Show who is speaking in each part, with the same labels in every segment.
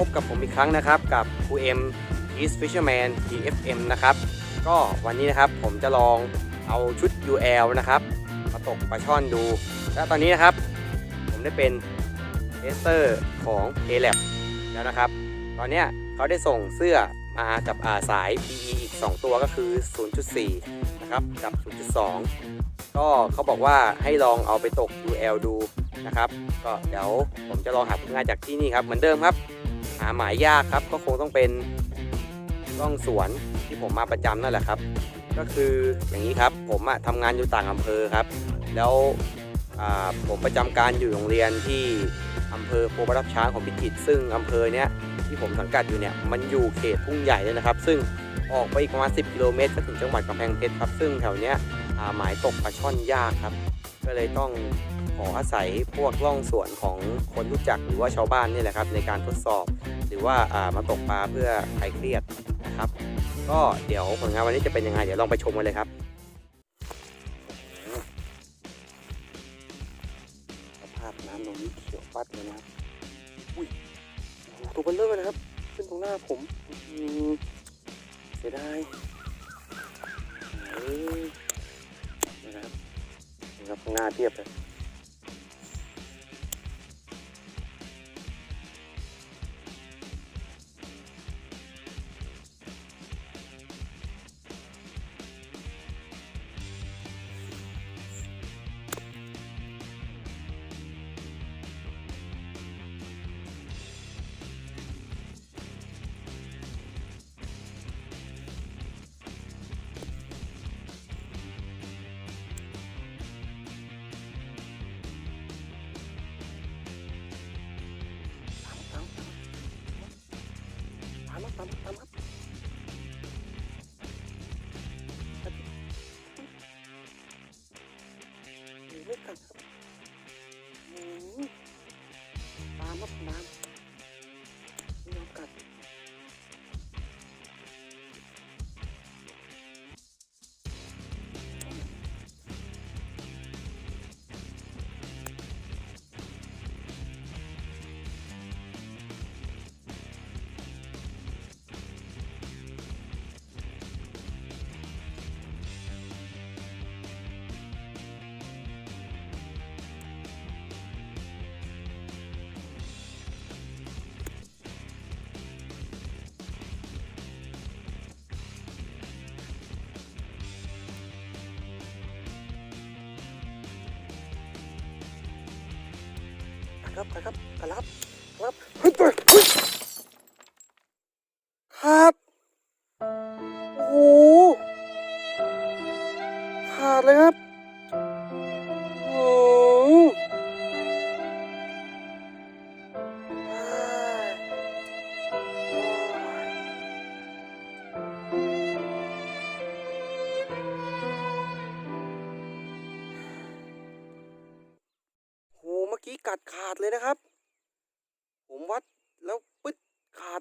Speaker 1: พบกับผมอีกครั้งนะครับ กับครูเอ็ม East Fisherman TFM นะครับ ก็วันนี้นะครับผมจะลองเอาชุด UL นะครับมาตกปลาช่อนดู และตอนนี้นะครับ ผมได้เป็นเทสเตอร์ของ a l a b แล้วนะครับ ตอนนี้เขาได้ส่งเสื้อมากับอาสาย PE อีก 2 ตัวก็คือ 0.4 นะครับ กับ 0.2 ก็เขาบอกว่าให้ลองเอาไปตก UL ดูนะครับ ก็เดี๋ยวผมจะลองหาผลงานจากที่นี่ครับ เหมือนเดิมครับ หาหมายยากครับ ก็คงต้องเป็นร่องสวนที่ผมมาประจำนั่นแหละครับ ก็คืออย่างนี้ครับผมอะทำงานอยู่ต่างอำเภอครับ แล้วผมประจำการอยู่โรงเรียนที่อำเภอโพประรับช้างของพิจิตรซึ่งอำเภอเนี้ยที่ผมสังกัดอยู่เนี่ยมันอยู่เขตทุ่งใหญ่เลยนะครับ ซึ่งออกไปอีกประมาณ 10 กิโลเมตรก็ถึงจังหวัดกำแพงเพชรครับ ซึ่งแถวเนี้ยหาหมายตกปลาช่อนยากครับ ก็เลยต้อง ออาศัยพวกล่องสวนของคนรู้จักหรือว่าชาวบ้านนี่แหละครับในการทดสอบ หรือว่าามาตกปลาเพื่อคลายเครียดนะครับ ก็เดี๋ยวผลงานวันนี้จะเป็นยังไงเดี๋ยวลองไปชมกันเลยครับสภาพน้ำตรงนี้เขียวปัดเลยนะครับอุ้ยตัวเบลเลอร์นะครับขึ้นตรงหน้าผมอืมเสียดายนะครับนี่ครับข้างหน้าเทียบเลย ครับกัดครับกัดแล้วครับกัดแล้วครับ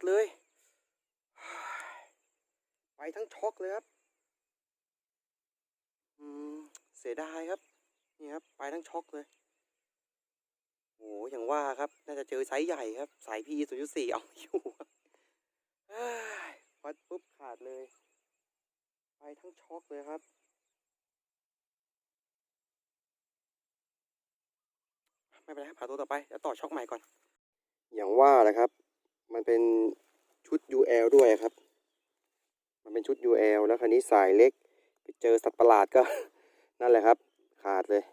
Speaker 1: เลย ไปทั้งช็อกเลยครับ อืม เสียดายครับ นี่ครับ ไปทั้งช็อกเลย โอ้อย่างว่าครับ น่าจะเจอไซส์ใหญ่ครับ สายพีศูนย์สี่เอาอยู่วัดปุ๊บขาดเลย ไปทั้งช็อกเลยครับไม่เป็นไรครับหาตัวต่อไปเดี๋ยวต่อช็อกใหม่ก่อน อย่างว่าแหละครับ มันเป็นชุด UL ด้วยครับ มันเป็นชุด UL แล้วคันนี้สายเล็ก ไปเจอสัตว์ประหลาดก็ นั่นแหละครับ ขาดเลย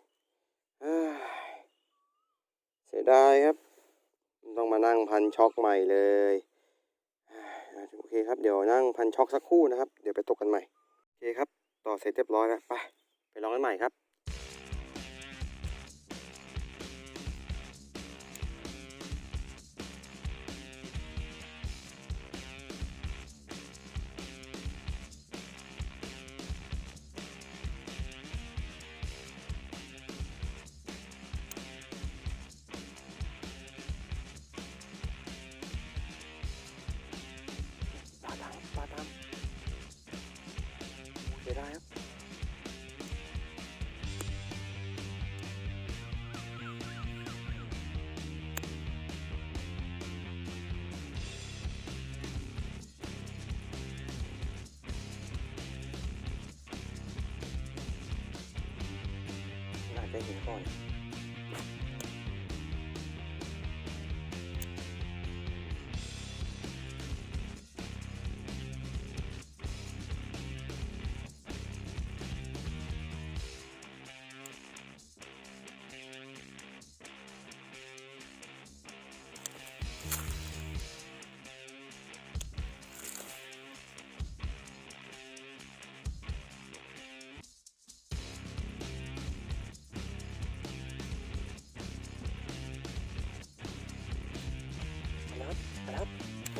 Speaker 1: เสียดายครับ ต้องมานั่งพันช็อกใหม่เลยเอ้ยโอเคครับ เดี๋ยวนั่งพันช็อกสักครู่นะครับ เดี๋ยวไปตกกันใหม่ โอเคครับ ต่อเสร็จเรียบร้อยแล้ว ไป ไปลองกันใหม่ครับ ได้เห็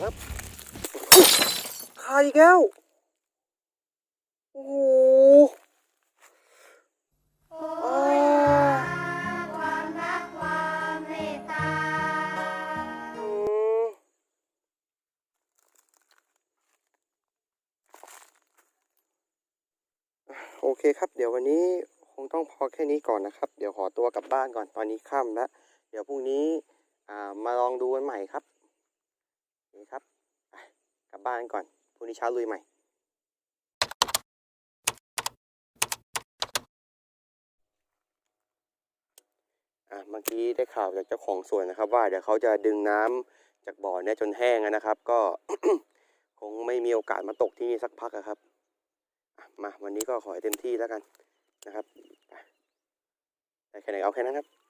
Speaker 1: ครับครับขาอีกแล้ว โอ้โห
Speaker 2: ความรักความเมตตา
Speaker 1: อืมโอเคครับ เดี๋ยววันนี้คงต้องพอแค่นี้ก่อนนะครับ เดี๋ยวขอตัวกลับบ้านก่อนตอนนี้ค่ำแล้ว เดี๋ยวพรุ่งนี้มาลองดูกันใหม่ครับ โอเครับกลับบ้านก่อนพรุ่งนี้เช้าลุยใหม่อะเมื่อกี้ได้ข่าวจากเจ้าของสวนนะครับ ว่าเดี๋ยวเขาจะดึงน้ำจากบ่อเนี่ยจนแห้งนะครับ ก็คงไม่มีโอกาสมาตกที่นี่สักพักอะครับมาวันนี้ก็ขอให้เต็มที่แล้วกันนะครับได้แค่ไหนเอาแค่นั้นครับ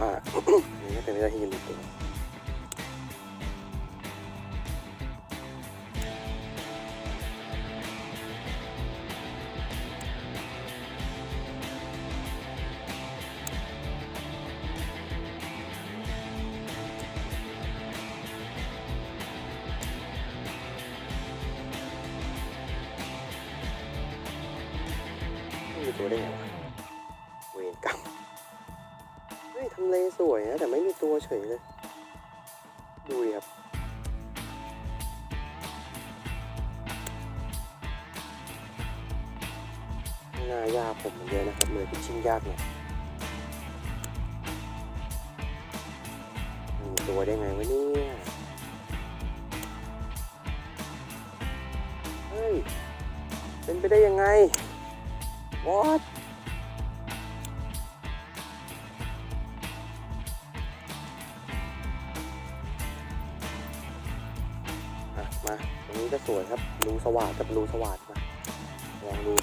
Speaker 1: ผมว่านี่ก็เป็นไม่ได้ที่ยืนตัวไม่มีตัวได้ไงวะ สวยนะแต่ไม่มีตัวเฉยเลย ดูดิครับหน้ายากผมเหมือนเดิมนะครับเลยเป็นชิ้นยากหน่อยมีตัวได้ไงวะเนี่ยเฮ้ย เป็นไปได้ยังไง what สวยครับ รูสว่างกับรูสว่างมาลองดู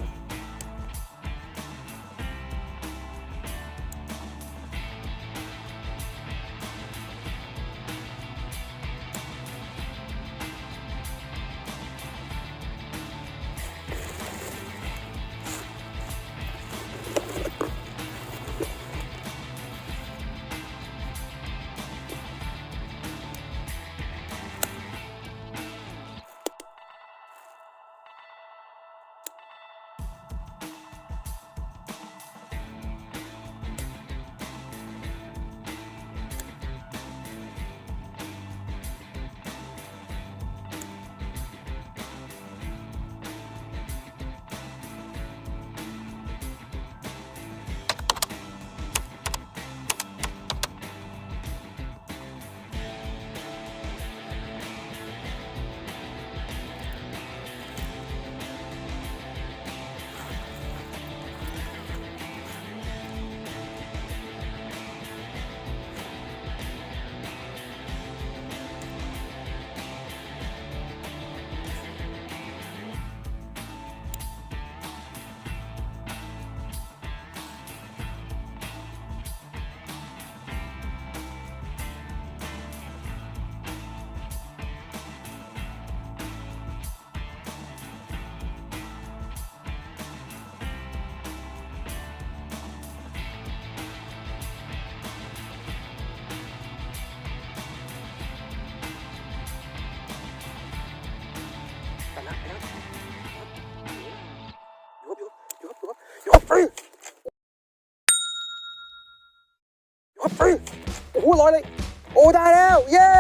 Speaker 1: อ้โหลอยเลย โอ้ได้แล้ว เย้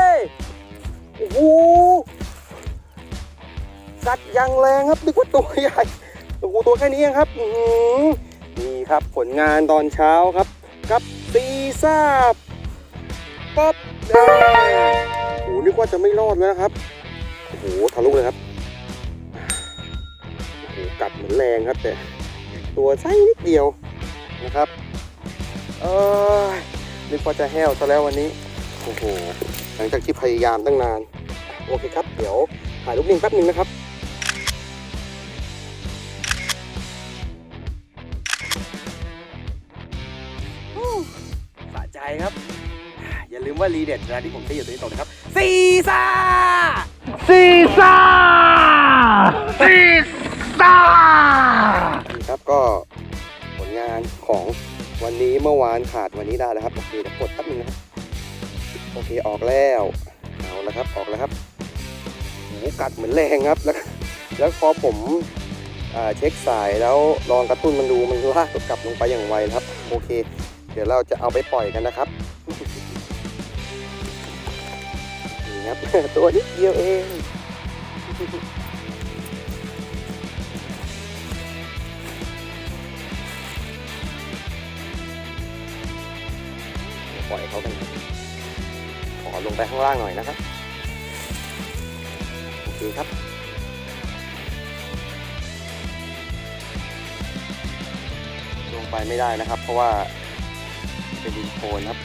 Speaker 1: โอ้โหกัดอยังแรงครับนึกว่าตัวใหญ่โอ้โหตัวแค่นี้เองครับนี่ครับผลงานตอนเช้าครับ กับซีซ่าป๊อปแดงโอ้โหนึกว่าจะไม่รอดแล้วครับ โอ้โหทะลุเลยครับโอ้โหกัดเหมือนแรงครับแต่ตัวไส้นิดเดียวนะครับ เออ นึกว่าจะแห้วซะแล้ววันนี้ โอ้โห หลังจากที่พยายามตั้งนาน โอเคครับ เดี๋ยวถ่ายรูปนิ่งแป๊บนึงนะครับสะใจครับ อย่าลืมว่ารีเด็ดเวลาที่ผมจะอยู่ตรงนี้ตกนะครับ ซีซ่า
Speaker 3: ซีซ่า ซีซ่า
Speaker 1: นี่ครับก็ผลงานของ วันนี้เมื่อวานขาดวันนี้ได้แล้วครับโอเคเดี๋ยวกดแป๊บนึงนะครับโอเคออกแล้วเอาแล้วครับออกแล้วครับหูกัดเหมือนแรงครับแล้วแล้วพอผมอเช็คสายแล้วลองกระตุ้นมันดูมันลากกลับลงไปอย่างไวครับ โอเค เดี๋ยวเราจะเอาไปปล่อยกันนะครับนี่ครับตัวนิดเดียวเอง เขากันขอลงไปข้างล่างหน่อยนะครับโอเคครับลงไปไม่ได้นะครับ เพราะว่าเป็นดินโคลนครับ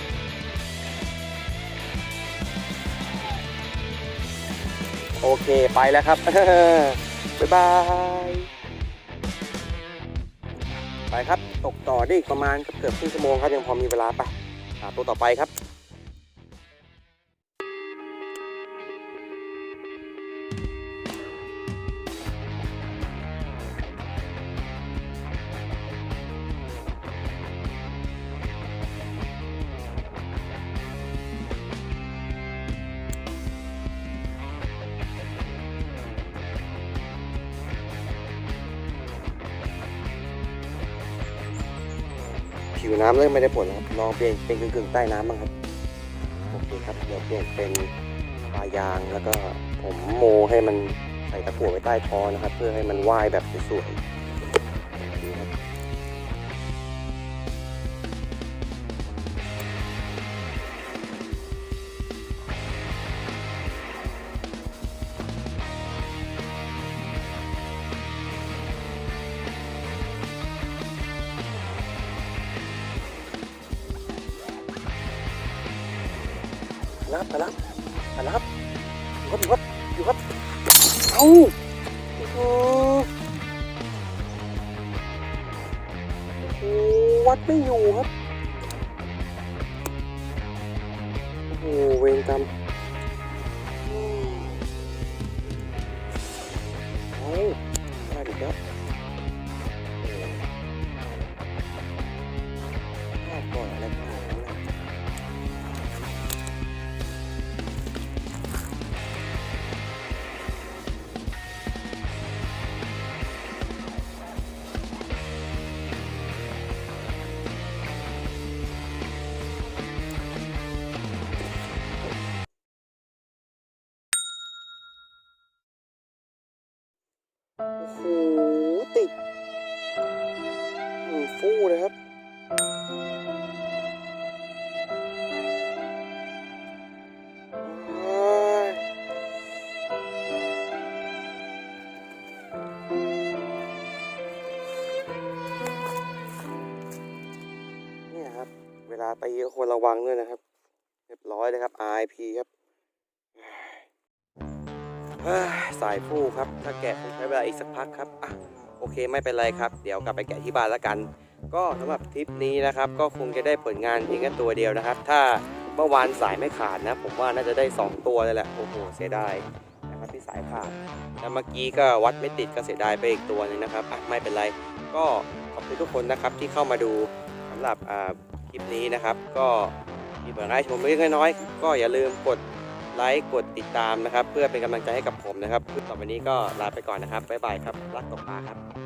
Speaker 1: โอเคไปแล้วครับ บ๊ายบาย ไปครับ ตกต่อได้อีกประมาณเกือบครึ่งชั่วโมงครับ ยังพอมีเวลาไป ตัวต่อไปครับ ผิวน้ำเริ่มไม่ได้ผลครับลองเปลี่ยนเป็นกึ่งๆใต้น้ำบ้างครับโอเคครับเดี๋ยวเปลี่ยนเป็นปลายางแล้วก็ผมโมให้มันใส่ตะกั่วไว้ใต้คอนะครับ เพื่อให้มันว่ายแบบสวยๆ รับมารับมารับอยู่ครับอยู่ครับอยู่ครับเอ้าโอ้โหวัดไม่อยู่ครับโอ้เวรกรรม โอ้โหติดอืมฟู่เลยครับเนี่ยครับเวลาตีก็ควรระวังด้วยนะครับ เรียบร้อยเลยครับ RIP ครับ สายฟูครับ ถ้าแกะคงใช้เวลาอีกสักพักครับอะโอเคไม่เป็นไรครับ เดี๋ยวกลับไปแกะที่บ้านแล้วกัน ก็สำหรับทริปนี้นะครับ ก็คงจะได้ผลงานเพียงแค่ตัวเดียวนะครับ ถ้าเมื่อวานสายไม่ขาดนะ ผมว่าน่าจะได้ 2 ตัวเลยแหละโอ้โหเสียดายนะครับที่สายขาดแล้วเมื่อกี้ก็วัดไม่ติดก็เสียดายไปอีกตัวหนึงนะครับอะไม่เป็นไร ก็ขอบคุณทุกคนนะครับที่เข้ามาดูสำหรับอ่าคลิปนี้นะครับ ก็มีผลงานให้ชมเล็กน้อยก็อย่าลืมกด ไลค์กดติดตามนะครับ เพื่อเป็นกำลังใจให้กับผมนะครับต่อไปนี้ก็ลาไปก่อนนะครับบ๊ายบายครับรักตกปลาครับ